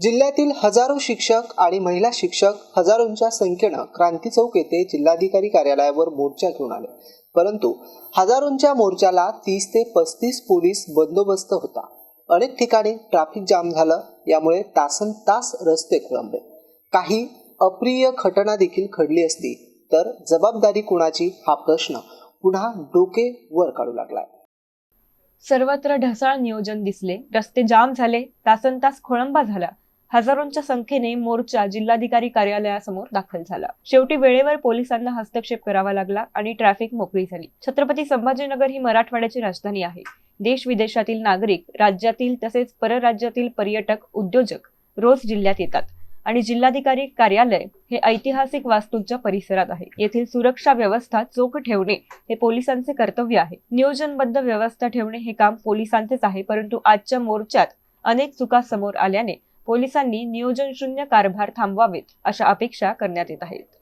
जिल्ह्यातील हजारो शिक्षक आणि महिला शिक्षक हजारोंच्या संख्येनं क्रांती चौक येथे जिल्हाधिकारी कार्यालयावर मोर्चा घेऊन आले. परंतु हजारोंच्या मोर्चाला तीस ते पस्तीस पोलीस बंदोबस्त होता. अनेक ठिकाणी ट्रॅफिक जाम झालं यामुळे तासन तास रस्ते खोळंबले. काही अप्रिय घटना देखील घडली असती तर जबाबदारी कुणाची हा प्रश्न पुन्हा डोके वर काढू लागलाय. सर्वत्र ढसाळ नियोजन दिसले. रस्ते जाम झाले तासन तास खोळंबा झाला. हजारोंच्या संख्येने मोर्चा जिल्हाधिकारी कार्यालयासमोर दाखल झाला. शेवटी वेळेवर पोलिसांना हस्तक्षेप करावा लागला आणि ट्रॅफिक मोकळी झाली. छत्रपती संभाजीनगर ही मराठवाड्याची राजधानी आहे. देश विदेशातील नागरिक राज्यातील तसेच परराज्यातील पर्यटक उद्योजक रोज जिल्ह्यात येतात आणि जिल्हाधिकारी कार्यालय हे ऐतिहासिक वास्तूंच्या परिसरात आहे. येथील सुरक्षा व्यवस्था चोख ठेवणे हे पोलिसांचे कर्तव्य आहे. नियोजनबद्ध व्यवस्था ठेवणे हे काम पोलिसांचेच आहे परंतु आजच्या मोर्चात अनेक चुका समोर आल्याने पोलिसांनी नियोजन शून्य कारभार थांबवावेत अशा अपेक्षा करण्यात येत आहेत.